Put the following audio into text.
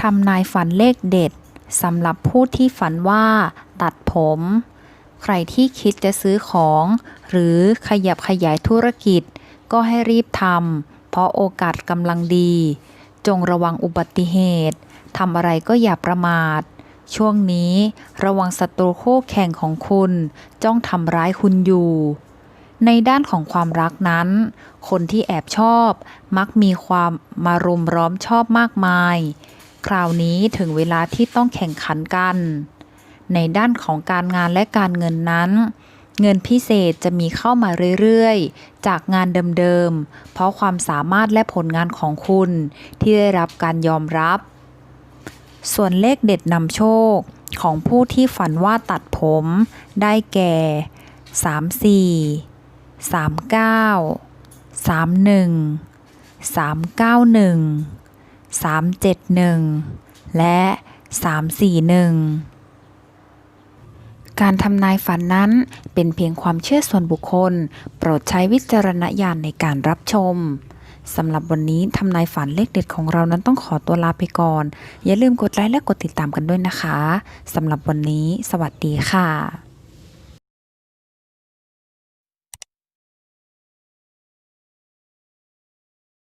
ทำนายฝันเลขเด็ดสำหรับผู้ที่ฝันว่า ตัดผม ใครที่คิดจะซื้อของ หรือขยับขยายธุรกิจ ก็ให้รีบทำเพราะโอกาสกำลังดี จงระวังอุบัติเหตุทำอะไรก็อย่าประมาท ช่วงนี้ระวังศัตรูคู่แข่งของคุณ จ้องทำร้ายคุณอยู่ ในด้านของความรักนั้น คนที่แอบชอบ มักมีความมารุมร้อมชอบมากมาย คราวนี้ถึงเวลาที่ต้องแข่งขันกัน ในด้านของการงานและการเงินนั้น เงินพิเศษจะมีเข้ามาเรื่อยๆ จากงานเดิมๆ เพราะความสามารถและผลงานของคุณที่ได้รับการยอมรับ ส่วนเลขเด็ดนำโชคของผู้ที่ฝันว่าตัดผม ได้แก่ 34 39 31 391 371 และ 341 การทำนายฝันนั้นเป็นเพียงความเชื่อส่วนบุคคล โปรดใช้วิจารณญาณในการรับชมสำหรับวันนี้ทำนายฝันเลขเด็ดของเรานั้นต้องขอตัวลาไปก่อน อย่าลืมกดไลค์และกดติดตามกันด้วยนะคะ สำหรับวันนี้ สวัสดีค่ะ